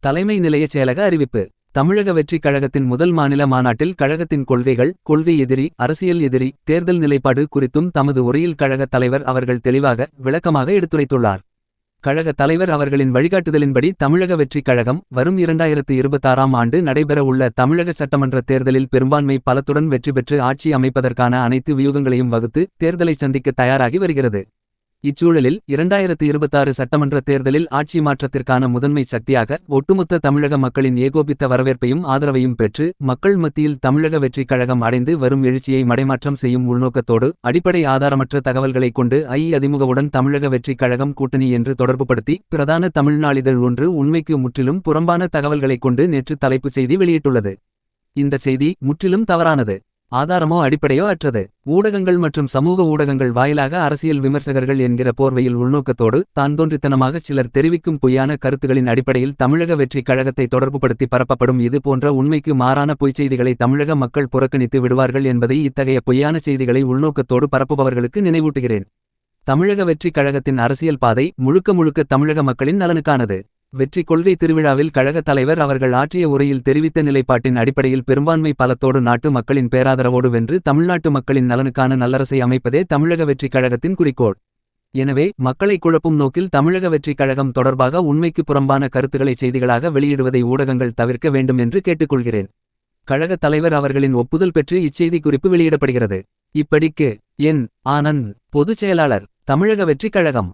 தலைமை நிலையச் செயலக அறிவிப்பு. தமிழக வெற்றிக் கழகத்தின் முதல் மாநில மாநாட்டில் கழகத்தின் கொள்கைகள் கொள்கை எதிரி அரசியல் எதிரி தேர்தல் நிலைப்பாடு குறித்தும் தமது உரையில் கழகத் தலைவர் அவர்கள் தெளிவாக விளக்கமாக எடுத்துரைத்துள்ளார். கழக தலைவர் அவர்களின் வழிகாட்டுதலின்படி தமிழக வெற்றிக் கழகம் வரும் இரண்டாயிரத்து இருபத்தாறாம் ஆண்டு நடைபெறவுள்ள தமிழக சட்டமன்ற தேர்தலில் பெரும்பான்மை பலத்துடன் வெற்றி பெற்று ஆட்சி அமைப்பதற்கான அனைத்து வியூகங்களையும் வகுத்து தேர்தலை சந்திக்க தயாராகி வருகிறது. இச்சூழலில் இரண்டாயிரத்து இருபத்தாறு சட்டமன்ற தேர்தலில் ஆட்சி மாற்றத்திற்கான முதன்மை சக்தியாக ஒட்டுமொத்த தமிழக மக்களின் ஏகோபித்த வரவேற்பையும் ஆதரவையும் பெற்று மக்கள் மத்தியில் தமிழக வெற்றிக் கழகம் அடைந்து வரும் எழுச்சியை மடைமாற்றம் செய்யும் உள்நோக்கத்தோடு அடிப்படை ஆதாரமற்ற தகவல்களைக் கொண்டு ஐ அதிமுகவுடன் தமிழக வெற்றிக் கழகம் கூட்டணி என்று தொடர்புபடுத்தி பிரதான தமிழ் நாளிதழ் ஒன்று உண்மைக்கு முற்றிலும் புறம்பான தகவல்களைக் கொண்டு நேற்று தலைப்புச் செய்தி வெளியிட்டுள்ளது. இந்த செய்தி முற்றிலும் தவறானது. ஆதாரமோ அடிப்படையோ அற்றது. ஊடகங்கள் மற்றும் சமூக ஊடகங்கள் வாயிலாக அரசியல் விமர்சகர்கள் என்கிற போர்வையில் உள்நோக்கத்தோடு தான் தோன்றித்தனமாக சிலர் தெரிவிக்கும் பொய்யான கருத்துகளின் அடிப்படையில் தமிழக வெற்றிக் கழகத்தை தொடர்புபடுத்தி பரப்பப்படும் இது போன்ற உண்மைக்கு மாறான பொய்ச் செய்திகளை தமிழக மக்கள் புறக்கணித்து விடுவார்கள் என்பதை இத்தகைய பொய்யான செய்திகளை உள்நோக்கத்தோடு பரப்புபவர்களுக்கு நினைவூட்டுகிறேன். தமிழக வெற்றிக் கழகத்தின் அரசியல் பாதை முழுக்க முழுக்க தமிழக மக்களின் நலனுக்கானது. வெற்றி கொள்கை திருவிழாவில் கழகத் தலைவர் அவர்கள் ஆற்றிய உரையில் தெரிவித்த நிலைப்பாட்டின் அடிப்படையில் பெரும்பான்மை பலத்தோடு நாட்டு மக்களின் பேராதரவோடு வென்று தமிழ்நாட்டு மக்களின் நலனுக்கான நல்லரசை அமைப்பதே தமிழக வெற்றிக் கழகத்தின் குறிக்கோள். எனவே மக்களை குழப்பும் நோக்கில் தமிழக வெற்றிக் கழகம் தொடர்பாக உண்மைக்கு புறம்பான கருத்துக்களை செய்திகளாக வெளியிடுவதை ஊடகங்கள் தவிர்க்க வேண்டும் என்று கேட்டுக்கொள்கிறேன். கழகத் தலைவர் அவர்களின் ஒப்புதல் பெற்று இச்செய்தி குறிப்பு வெளியிடப்படுகிறது. இப்படிக்கு என் ஆனந்த் பொதுச் செயலாளர் தமிழக வெற்றிக் கழகம்.